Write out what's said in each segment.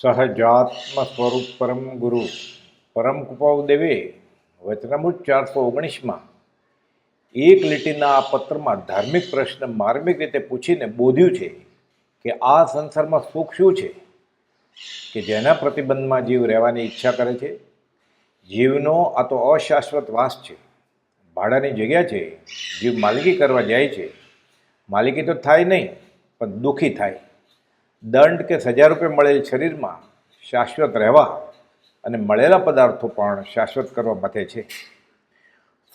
સહજાત્મ સ્વરૂપ પરમ ગુરુ, પરમ દેવે, વચનામૃત ચારસો ઓગણીસમાં એક લીટીના આ પત્રમાં ધાર્મિક પ્રશ્ન માર્મિક રીતે પૂછીને બોધ્યું છે કે આ સંસારમાં સુખ શું છે? કે જેના પ્રતિબંધમાં જીવ રહેવાની ઈચ્છા કરે છે? જીવનો આ તો અશાશ્વત વાસ છે. ભાડાની જગ્યા છે. જીવ માલિકી કરવા જાય છે. માલિકી તો થાય નહીં, પણ દુઃખી થાય. દંડ કે સજા રૂપે મળેલ શરીરમાં શાશ્વત રહેવા અને મળેલા પદાર્થો પણ શાશ્વત કરવા મથે છે.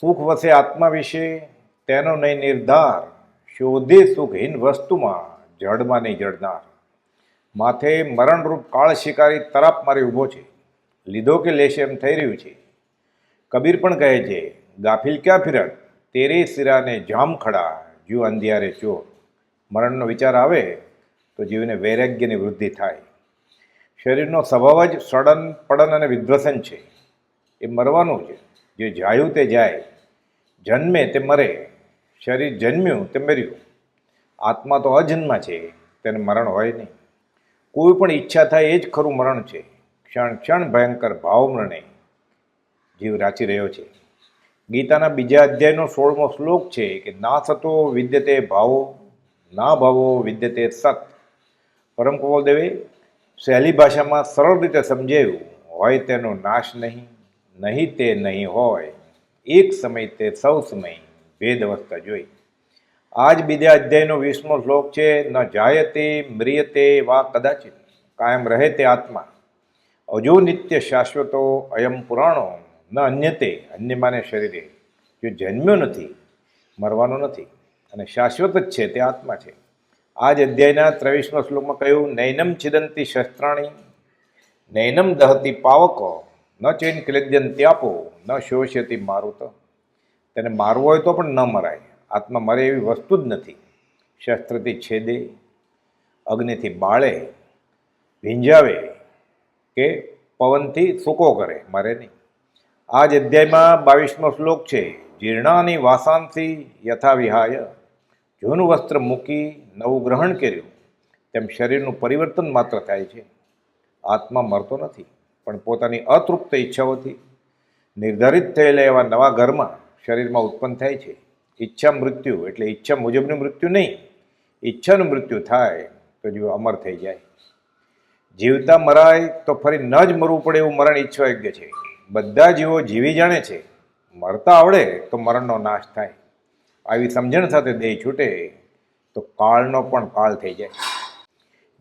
સુખ વસે આત્મા વિશે તેનો નહીં નિર્ધાર. શોધે સુખહીન વસ્તુમાં જડમાં નહીં જડનાર. માથે મરણરૂપ કાળ શિકારી તરાપ મારી ઊભો છે. લીધો કે લેશે એમ થઈ રહ્યું છે. કબીર પણ કહે છે, ગાફિલ ક્યાં ફિરત? તેરે સિરાને જામ ખડા, જીવ અંધિયારે ચોર. મરણનો વિચાર આવે તો જીવને વૈરાગ્યની વૃદ્ધિ થાય. શરીરનો સ્વભાવ જ સડન પડન અને વિધ્વસન છે. એ મરવાનું છે. જે જાયું તે જાય. જન્મે તે મરે. શરીર જન્મ્યું તે મર્યું. આત્મા તો અજન્મા છે. તેને મરણ હોય નહીં. કોઈ પણ ઈચ્છા થાય એ જ ખરું મરણ છે. ક્ષણ ક્ષણ ભયંકર ભાવ મરણે. જીવ રાચી રહ્યો છે. ગીતાના બીજા અધ્યાયનો સોળમો શ્લોક છે કે, ના થતો વિદ્યતે ભાવો, ના ભાવો વિદ્યતે સત. પરમ દેવે સહેલી ભાષામાં સરળ રીતે સમજાવ્યું હોય તેનો નાશ નહીં નહીં તે નહીં હોય, એક સમય તે સૌ સમય ભેદ અવસ્થા જોઈ. આજ બીજા અધ્યાયનો વીસમો શ્લોક છે, ન જાયતે મ્રિયતે વા કદાચિત, કાયમ રહે તે આત્મા. અજો નિત્ય શાશ્વતો અયમ પુરાણો, ન અન્યતે અન્ય માને શરીરે. જો જન્મ્યો નથી, મરવાનો નથી. અને શાશ્વત જ છે તે આત્મા છે. આ જ અધ્યાયના ત્રેવીસમો શ્લોકમાં કહ્યું, નૈનમ છિદંતી શસ્ત્રાણી, નૈનમ દહતી પાવકો, ન ચૈન ક્લેદ્યન ત્યાપો ન શોષ્યતી મારુત. તેને મારવો હોય તો પણ ન મરાય. આત્મા મરે એવી વસ્તુ જ નથી. શસ્ત્રથી છેદે, અગ્નિથી બાળે, ભીંજાવે કે પવનથી સૂકો કરે, મરે નહીં. આ જ અધ્યાયમાં બાવીસમો શ્લોક છે, જીર્ણાની વાસાંથી યથા વિહાય જૂનું વસ્ત્ર મૂકી નવું ગ્રહણ કર્યું, તેમ શરીરનું પરિવર્તન માત્ર થાય છે. આત્મા મરતો નથી, પણ પોતાની અતૃપ્ત ઈચ્છાઓથી નિર્ધારિત થયેલા એવા નવા ઘરમાં શરીરમાં ઉત્પન્ન થાય છે. ઈચ્છા મૃત્યુ એટલે ઈચ્છા મુજબનું મૃત્યુ નહીં, ઈચ્છાનું મૃત્યુ થાય તો જીવ અમર થઈ જાય. જીવતા મરાય તો ફરી ન જ મરવું પડે એવું મરણ ઈચ્છવા યોગ્ય છે. બધા જીવો જીવી જાણે છે. મરતા આવડે તો મરણનો નાશ થાય. આવી સમજણ સાથે દેહ છૂટે, તો કાળનો પણ કાળ થઈ જાય.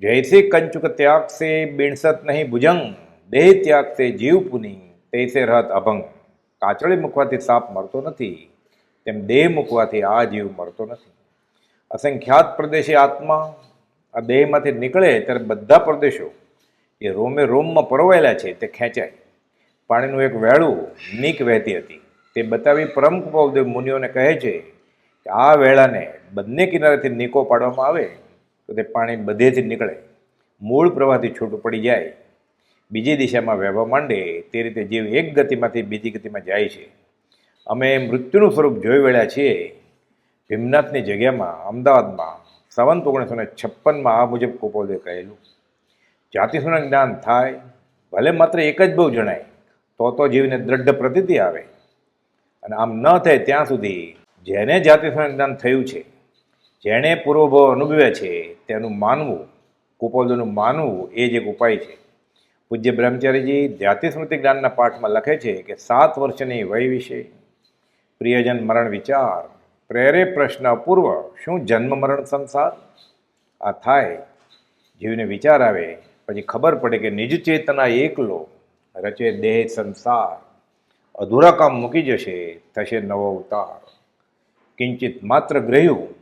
જૈસે કંચુક ત્યાગ સે બિણસત નહીં ભુજંગ. દેહ ત્યાગ સે જીવ પુની તૈસે રહત અભંગ. કાચળી મૂકવાથી સાપ મરતો નથી, તેમ દેહ મૂકવાથી આ જીવ મરતો નથી. અસંખ્યાત પ્રદેશે આત્મા, આ દેહમાંથી નીકળે ત્યારે બધા પ્રદેશો એ રોમે રોમમાં પરોવાયેલા છે, તે ખેંચાય. પાણીનું એક વેળું નીક વહેતી હતી. તે બતાવી પરમ કૃપાદેવ મુનિઓને કહે છે આ વેળાને બંને કિનારેથી નીકો પાડવામાં આવે, તો તે પાણી બધેથી નીકળે. મૂળ પ્રવાહથી છૂટું પડી જાય. બીજી દિશામાં વહેવા માંડે તે રીતે જીવ એક ગતિમાંથી બીજી ગતિમાં જાય છે. અમે મૃત્યુનું સ્વરૂપ જોઈ વળ્યા છીએ. ભીમનાથની જગ્યામાં, અમદાવાદમાં, સંવંત ઓગણીસો ને છપ્પનમાં આ મુજબ કુપોદે કહેલું. જાતિસુનું જ્ઞાન થાય, ભલે માત્ર એક જ બહુ જણાય, તો તો જીવને દ્રઢ પ્રતિતિ આવે. અને આમ ન થાય ત્યાં સુધી જેને જાતિસુનું જ્ઞાન થયું છે, જેણે પૂર્વભાવ અનુભવ્યા છે, તેનું માનવું કુપોદનું માનવું એ જ એક ઉપાય છે. પૂજ્ય બ્રહ્મચારીજી જાતિ સ્મૃતિ જ્ઞાનના પાઠમાં લખે છે કે સાત વર્ષની વય વિશે પ્રિયજન મરણ વિચાર, પ્રેરે પ્રશ્ન અપૂર્વ, શું જન્મ મરણ સંસાર? આ થાય, જીવને વિચાર આવે, પછી ખબર પડે કે નિજ ચેતના એકલો, રચે દેહ સંસાર, અધૂરા કામ મૂકી જશે, થશે નવો અવતાર. કિંચિત માત્ર ગ્રહ્યું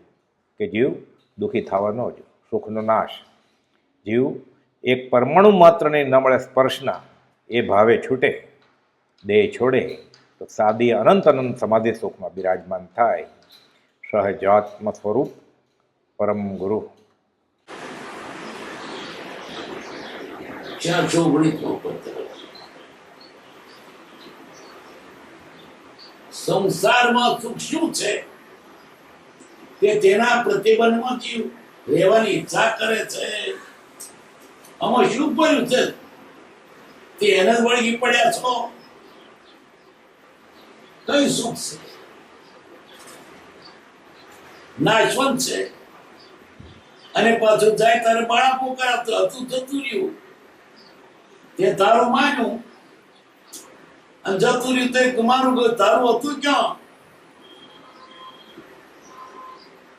કે જીવ દુઃખી થવાનો જ સુખનો નાશ. જીવ એક પરમાણુ માત્રને ન મળે સ્પર્શના એ ભાવે છૂટે, દેહ છોડે, તો સાદી અનંત અનંત સમાધિ સુખમાં બિરાજમાન થાય. સહજાત્મ સ્વરૂપ પરમ ગુરુ. સંસારમાં સુખ શું છે? તે તેના પ્રતિબંધમાં રહેવાની ઈચ્છા કરે છે. આમાં શું કર્યું છે? તે એને જ વળગી પડ્યા છો? કઈ સુખ છે? નાશવંત છે. અને પાછું જાય તારે બાળા કરાવતો હતું જતું રહ્યું. તે તારું માન્યું. અને જતું રહ્યું તે મારું તારું હતું ક્યાં?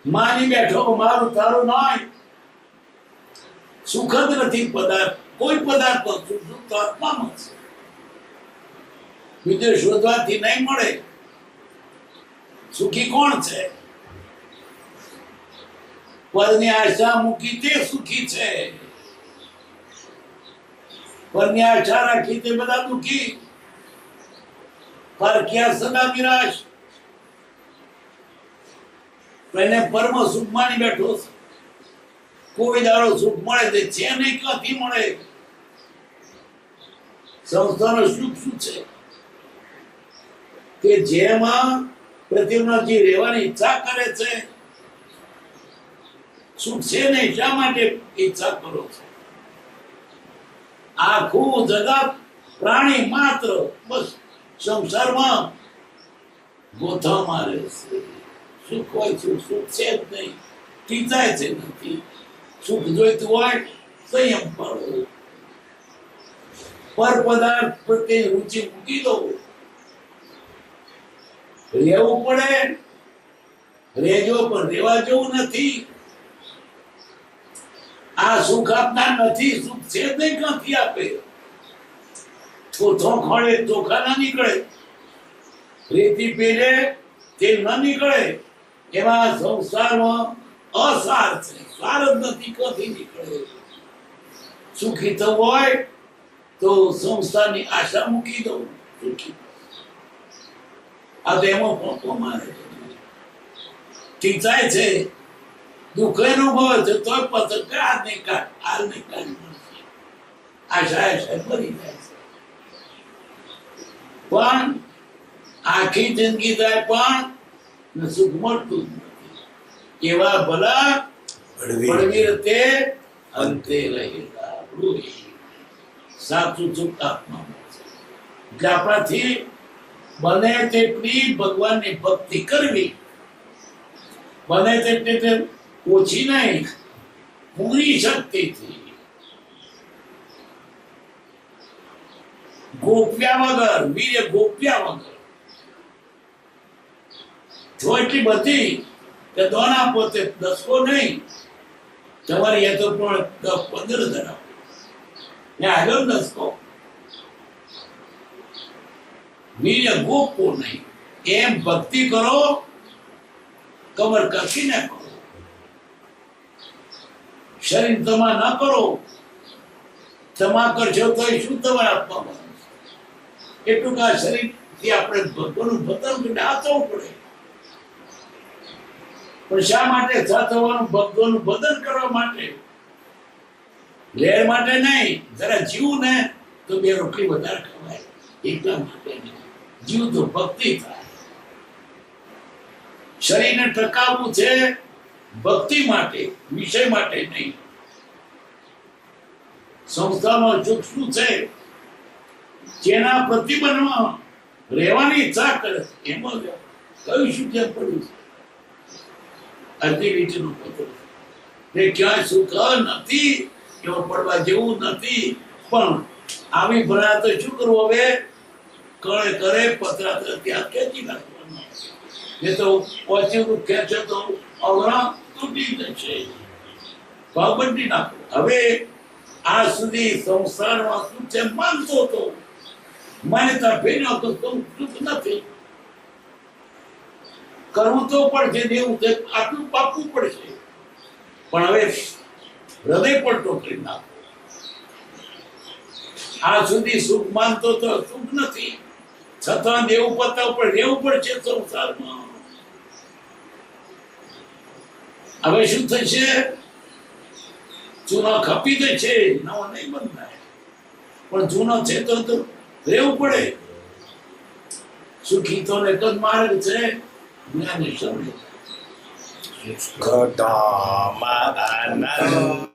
માની બેઠો મારું તારું નહીં સુખદ નથી પદાર્થ. કોઈ પદાર્થ તો આત્મામાં છે. બીજે શોધવાથી નહીં મળે. સુખી કોણ છે? પરની આશા મૂકી તે સુખી છે. પરની આશા રાખી તે બધા દુખી. પર ક્યાં સદા નિરાશ? એને પરમ સુખ માની બેઠો કોઈ દારો સુખ મળે તે છે. નહીં ક્યાંથી મળે? સંસ્થાનો સુખ શું છે? કે જેમાં પ્રતિમાજી રહેવાની ઈચ્છા કરે છે, સુખ છે નહીં શા માટે ઈચ્છા કરો છો? આખું જગત પ્રાણી માત્ર બસ સંસારમાં ગોથા મારે છે. સુખ હોય છે સુખ છે જ નહીં આ સુખ આપનાર નથી સુખ છે નહીં ક્યાંથી આપે ચોથો ખોળે ચોખા ના નીકળે રેતી પેલે તેલ ના નીકળે એવા સંસારમાં અસાર છે. સાર જ નથી, ક્યાંથી નીકળે? સુખી થવું હોય તો સંસારની આશા મૂકી દઉં. સુખી. આ તો એમાં પોતો મારે છે. ટીચાય છે. દુઃખ અનુભવે છે પતંગ કે આ નહીં કાઢ આ નહીં કાઢ આશા આશા મરી જાય છે. પણ આખી જિંદગી જાય પણ ને સુખ મળતું જ નથી એવા ભલા પડવી તે અંતે રહેલા રૂહી. સાચું સુખ આત્મામાં છે એટલે આપણાથી બને તેટલી ભગવાનની ભક્તિ કરવી બને તેટલી તે ઓછી નહીં પૂરી શક્તિથી ગોપ્યા વગર વીર્ય ગોપ્યા વગર જો બધી કે દોના પોતે, દસકો નહીં. તમારી એ તો પણ દસ પંદર ધરાવ. ને આગળ દસકો. વીર્ય ગોપો નહીં. એમ ભક્તિ કરો, કમર કસીને કરો શરીર તમા ના કરો. તમા કરશો તો શું તમારે આપવામાં એટલું કે આ શરીરથી આપણે ભગવાનનું ભતન આચરવું પડે. પણ શા માટે થવાનું ભક્તોનું બદન કરવા માટે? લેર માટે નહીં, જરા જીવ ને તો બે રોટલી વધારે ખવાય. એટલા માટે જીવ તો ભક્તિ થાય. શરીરને ટકાવવું છે ભક્તિ માટે, વિષય માટે નહીં. સંસ્થામાં શું છે. જેના પ્રતિબંધમાં રહેવાની ઈચ્છા કરે એમાં કયું શું કેમ પડ્યું છે? લીટીનું પત્ર ને ક્યાંય સુખ નથી એમાં પડવા જેવું નથી. પણ આવી ભણા તો શું કરવું હવે? કરે કરે પતરા ત્યાં ખેંચી નાખવાનું. એ તો પહોંચ્યું ખેંચે તો અવરા તૂટી જશે. બદલી નાખો હવે આ સુધી સંસારમાં શું છે? માનતો હતો. માન્યતા ભેગા તો સુખ નથી. કરવું તો પડશે દેવું છે આટલું પાપવું પડશે. પણ હવે હૃદય પણ ટોકરી નાખો આ સુધી સુખ માનતો તો સુખ નથી. છતાં દેવું પતા ઉપર રહેવું પડશે સંસારમાં. હવે શું થશે? ચૂનો ખપી જશે નવો નહીં બંધાય. પણ જૂનો છે તો રહેવું પડે. સુખી તો ને જ માર્ગ છે. manage them. Kadamaranam.